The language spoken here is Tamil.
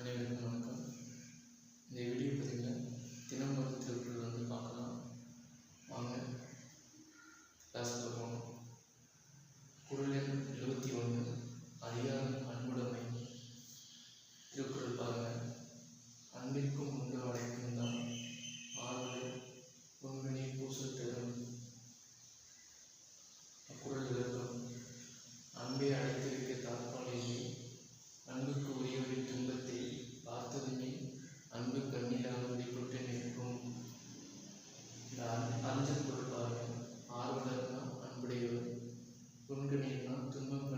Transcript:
அனைவருக்கும் வணக்கம். இந்த வீடியோ பார்த்தீங்கன்னா தினம் ஒரு திருக்குறள் வந்து பார்க்கலாம். வாங்க கிளாஸில் போகணும் குரல் எண் எழுபத்தி ஒன்று அறியாத அன்புடைமை. திருக்குறள் பாருங்கள் அன்பிற்கும் உண்டு இந்த அன்- அஞ்சல் பொருள் பாருங்க ஆர்வலர்னா அன்புடையவர் புன்கணீர்னா துன்பம்